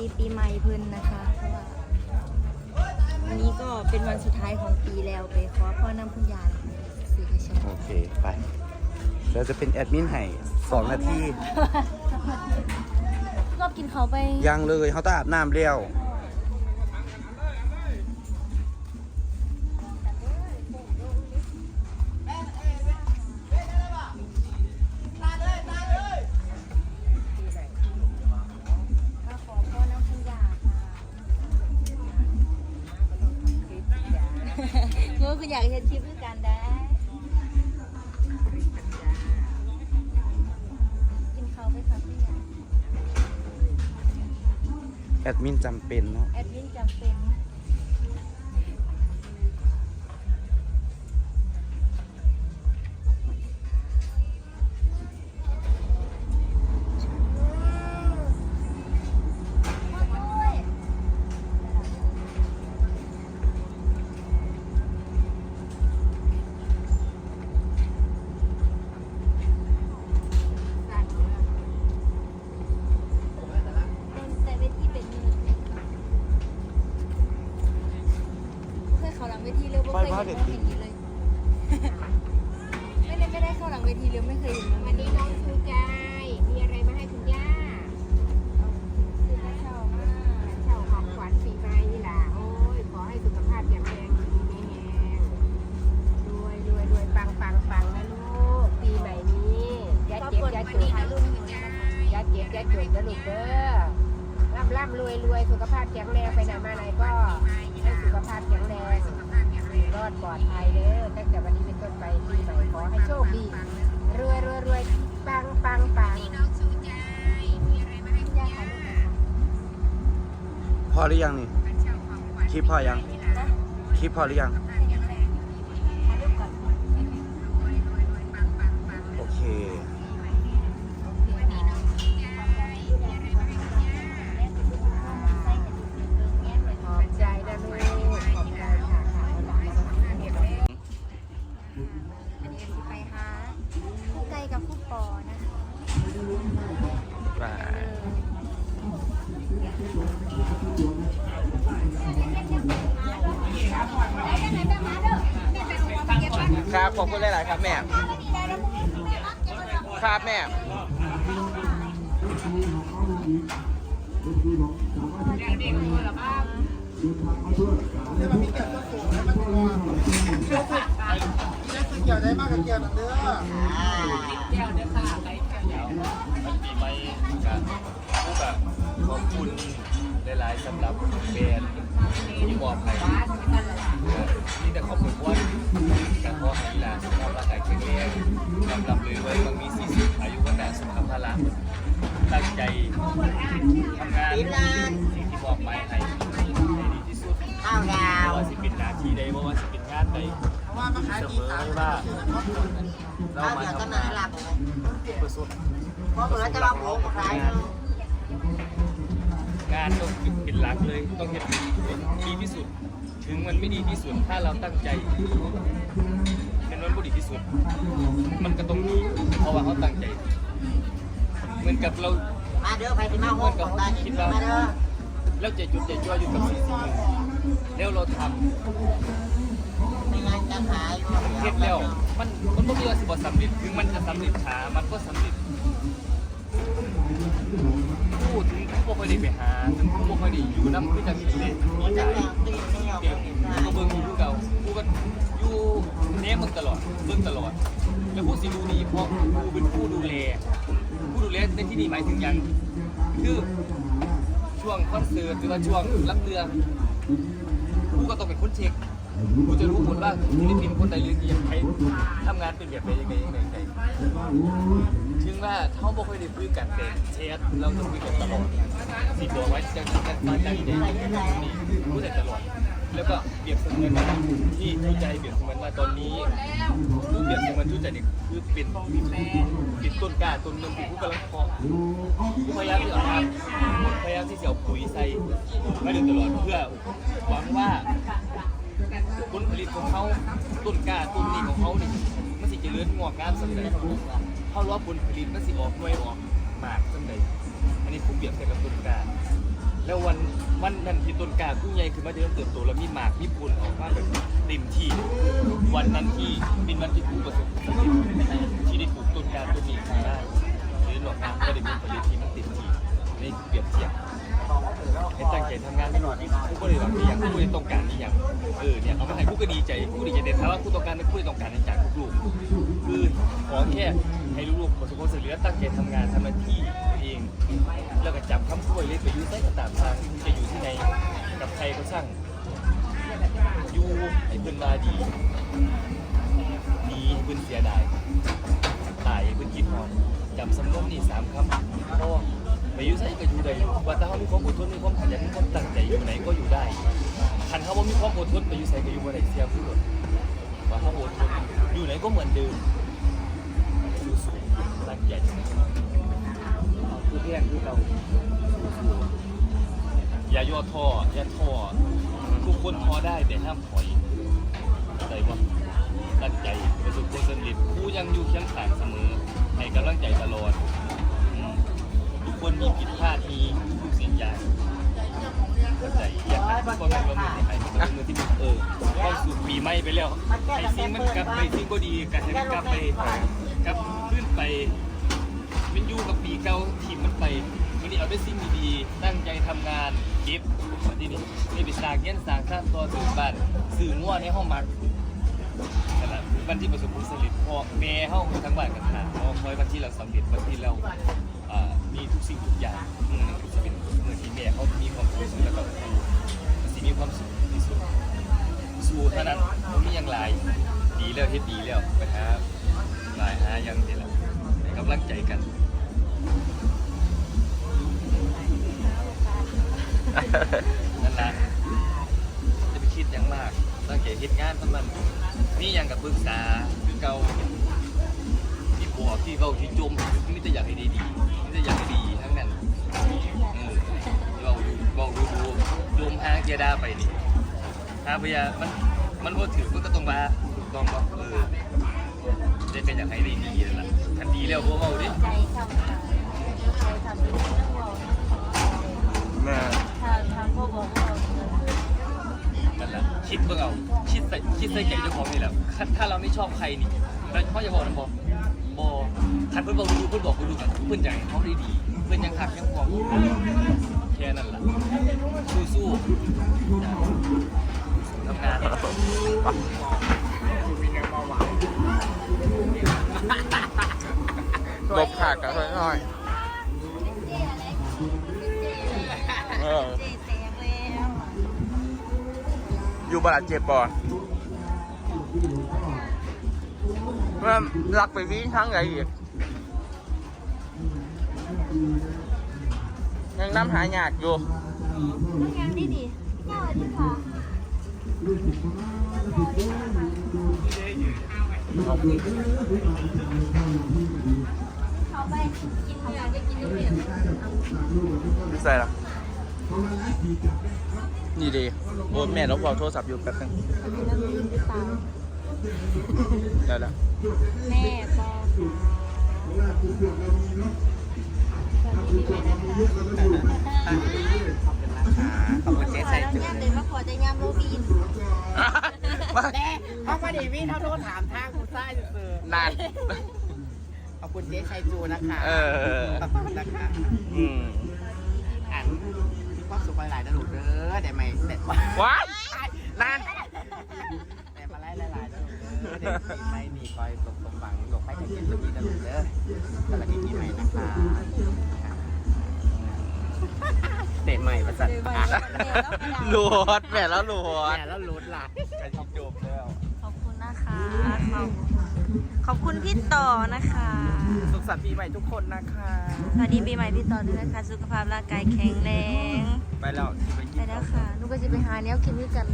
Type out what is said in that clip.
ดีปีใหม่เพิ่นนะคะเพราะว่าวันนี้ก็เป็นวันสุดท้ายของปีแล้วไปขอพ่อนำคุณยายสื่อกระชาโอเค ไป เราจะเป็นแอดมินให้สองนาที รอบกินเขาวไป ยังเลยเขาต้องอาบน้ำเร็ว อคุณอยากเห็นคลิปด้วยกันได้ กินเขาวไปค่ะคุณยายแอดมินจำเป็นเนาะ แอดมินจำเป็น หลังเวทีเร็วไม่เคยเห็นวันนี้น้องชูใจ มีอะไรมาให้คุณย่าซื้อมาเช่ามากเช่าของขวัญปีใหม่นี่ล่ะโอ้ย ขอให้สุขภาพแข็งแรงดีมีแรงรวยรวยรวยปังปังปังนะลูก ปีใหม่นี้อย่าก็เจ็บกดอย่าวันจนี้นถ่ายรูปให้หนูด้วยนะคะอย่าเจ็บอย่าจนนะลูกเด้อ ร่ำร่ำรวยรวยสุขภาพแข็งแรงไปไหนมาไหนก็ให้สุขภาพแข็งแรงรอดปลอดภัยเด้อตั้งแต่วันนี้เป็นต้นไปปีใหม่ขอให้โชคดีรวยรวยรวยปังปังปังคุณย่าถ่ายรูปหน่อยค่ะพอหรือยังนี่คลิปพอยังนะคลิปพอหรือยังถ่ายรูปก่อนโอเค ครับขอบคุณหลาย ๆ ครับแม่ ครับแม่ เกี่ยวได้มากกับเกี่ยวนั่นเด้อมันปีใหมกันผู้กับขอบคุณหลายๆสำหรับแบรนด์ที่มอบให้นี่แต่ขอบคุณว่า อให้ลาสุขภาพร่างกายแข็งแรงลำลำเลยไว้ต้องมีสี่สิบอายุวันนาสุขภาพพละตั้งใจทำงานสิ่งที่มอบหมายให้ให้ดีที่สุดข้าวดาวว่าสิเป็นหน้าที่ใดว่าสิเป็นงานใดเพราะว่ามาขายดีตามว่าเรามาทำงานเพื่อสุดเพราะเหมือนจะมาโผล่กับใคร งานต้องเป็นหลักเลย ต้องเห็นดีที่สุด ถึงมันไม่ดีที่สุด ถ้าเราตั้งใจเป็นวันบุดีที่สุด มันก็ต้องดีเพราะว่าเขาตั้งใจ เหมือนกับเรามาเด้อไปที่มาเหโฮมือนมกับของเขาตาคิคิดดว่ามาเด้อแล้วจะจุดจะจ่ออยู่กับสิ่งสิ่งหนึ่งแล้วเราทไม่งั้นจะหายำเฮ็ดแล้ว มันมันก็มีว่าสิบ่สำเร็จถึงมันจะสำเร็จช้ามันก็สำเร็จ บ่ค่อยได้ไปหาถึงผู้บ่ค่อยได้อยู่น้ำคือจะมีเลยมีใจเก็บกูก็เบิ่งอยู่คือเก่ากูก็อยู่เนี้ยมึงตลอดเบิ่งตลอด แล้วผู้สิรู้ดีเพราะกูเป็นผู้ดูแลผู้ดูแลในที่นี่หมายถึงยังคือช่วงคอนเสิร์ตหรือว่าช่วงรับเรือกูก็ต้องเป็นคนเช็คกูจะรู้หมดว่าศิลปินคนใดหรือยังใครทำงานเป็นแบบไหนยังไงยังไง ว่าเขาบ่ค่อยได้คุยกันแต่แชทเราจะคุยกันตลอดสิตัวไว้จะจะมาใจเด็กนี่พูดแต่ตลอด แล้วก็เปรียบเสมือนว่าที่ผู้ใจเปรียบเสมือนว่าตอนนี้ผู้เปรียบเสมือนผู้ใจเด็กคือเป็นเป็นต้นกล้าต้นหนึงที่ผู้กำลังเพาะพยายามที่จะเอาน้ำพยายามที่จะเอาปุ๋ยใส่มาโดยตลอดเพื่อหวังว่าผลผลิตของเขาต้นกล้าต้นนี้ของเขานี่มันสิเจริญงอกงามสำเร็จ เขารู้ว่าผลผลิตมันสิออกหน่วยออกหมากจังใดอันนี้ผู้เปรียบเทียบกับต้นกล้าแล้ววันวันนั้นที่ต้นกล้าผู้ใหญ่คือมาเริ่มเติบโตแล้วมีหมากมีปูนออกมาแบบเต็มที่ วันนั้นที่เป็นวันที่ผู้ประสบความสำเร็จที่ได้ปลูกต้นกล้าต้นนี้ได้หรือหลอกน้ำก็ได้มีผลิตที่มันเต็มที่ในเปรียบเทียบ ให้ตั้งใจทำงานไม่หน่อยผู้ก็เลยหวังดีอย่างผู้เลยต้องการนี่อย่างเออเนี่ยเอามาให้ผู้ก็ดีใจผู้ดีใจเด็ดถ้าว่าผู้ต้องการผู้ต้องการในจากลูกคือขอแค่ให้ลูกๆประสบความสำเร็จตั้งใจทำงานทำหน้าที่ตัวเอง แล้วก็จับคำพูดเลยไปยุ่ใต้กระตามทางจะอยู่ที่ไหนกับใครก็ช่างอยู่ให้เพื่อนมาดีดีเพื่อนเสียดายตายเพื่อนคิดหอนจำสำนวนนี่สามคำพ่อ ไปอยู่ใส่ก็อยู่ได้ว่าถ้าเขามีความอดทนมีความขยันมีความตั้งใจอยู่ไหนก็อยู่ได้คันเขาว่ามีความอดทนไปอยู่ใส่ก็อยู่บ่ได้เสียผู้หลดว่าเขาอดทนอยู่ไหนก็เหมือนเดิมสู้ๆตั้งใจคือเพียงคือเราอย่าย่อท้ออย่าท้อทุกคนท้อได้แต่ห้ามถอยใจว่าตั้งใจประสบความสำเร็จผู้ยังอยู่เคียงข้างเสมอให้กำลังใจตลอด คนมีผิดพลาดมีทุกสิ่งอย่างเข้าใจอย่าหาทุกคนเป็นมือที่ไหนเป็นมือที่มันเออเข้าสู่ปีใหม่ไปแล้วไอ้สิ่งมันกลับไปสิ่งก็ดีกันให้มันกลับไปกลับขึ้นไป มันอยู่กับปีเก่าทีมมันไปวันนี้เอาได้สิ่งดีๆตั้งใจทำงานเก็บวันที่นี่นี่ไปสร้างเงี้ยนสร้างข้ามตัวสื่อบ้านสื่อง่วในห้องมักนั่นแหละวันที่ประสบผลสำเร็จพอแม่ห้องทั้งบ้านกันหาพอคอยวันที่เราสำเร็จวันที่เรา อ่ามีทุกสิ่งทุกอย่างเมื่อนั้นจะเป็นเมื่อที่แม่เขามีความสุขแล้วก็ครูมันสิมีความสุขที่สุดสู้เท่านั้นผมมีอย่างไรดีแล้วเฮ็ดดีแล้วไปหาหลายหาย่างเดี๋ยวละให้กำลังใจกัน นั่นแหละจะไปคิดอย่างมากตั้งใจคิดงานทั้งมันนี่ยังกับปรึกษาคือเก่า ที่เก่าที่จมมิแต่อยากให้ดีดีมิแต่อยากให้ดีทั้งนั้นเออเราดูเราดูดูจมหางเจยดาไปนี่หาพยามันมันพอถือมันก็ต้องมาถูกต้องก็เออได้เป็นอยากให้ด้ดีนั่นแหละทันดีแล้วพวกเราดิใจทำค่ะใจทำเป็นเรื่องเราแม่ทางพ่อบอกว่านั่นแหละคิดเพื่อเอาคิดใส่คิดใส่ใจเจ้าของนี่แหละถ้าเราไม่ชอบใครนี่เราพ่อจะบอกนะบอกบอ คันเพื่อนบอกดูเพื่อนบอกดูกันเพื่อนใหญ่เขาได้ดีเพื่อนยังหักยังพอแค่นั้นแหละสู้สู้ๆทำงานลบขาดกันหน่อยเออเจแตกแล้วอยู่บาดเจ็บบ่เมื่อรักไปวิ่งทั้งไงอีก ยังน้ำหายากอยู่งานดีดีสวัสดีค่ะเขาไปกินเขาอยากไปกินทุเรียนใส่ละนี่ดีโอ้แม่ลบเอาโทรศัพท์อยู่แป๊บนึงเอาไปแล้วลืมหรือเปล่าได้แล้วแม่ก็ค่ะ ขอบคุณเจ๊ขอใส่แล้วเนี่ยเลยมาขอจะยามโรบินแน่เขามาดีวิ่งเขาโทรถามทางคุณซ่าอยู่เสือนานขอบคุณเจ๊ชัยจูนะคะเออขอบคุณนะคะอืมอ่านมีความสุขหลายๆนะลูกเด้อแต่ไม่แต่ว่าว้ายนาน แต่มาไล่หลายๆนะลูก เด้อเด็กปีใหม่นี่คอยสมสมหวังหลบให้เกิดสุขนะลูกเด้อสวัสดีปีใหม่นะคะเตะใหม่ประจันหลวดแม่แล้วหลวดแม่แล้วรุดล่ะใกล้จบแล้วขอบคุณนะคะ ขอบขอบคุณพี่ต่อนะคะ สุขสันต์ปีใหม่ทุกคนนะคะ สวัสดีปีใหม่พี่ต่อด้วยนะคะ สุขภาพร่างกายแข็งแรง ไปแล้วที่ไปกิไปนแล้วค่ะนุก็จะไปหาแนวกินด้วยกัน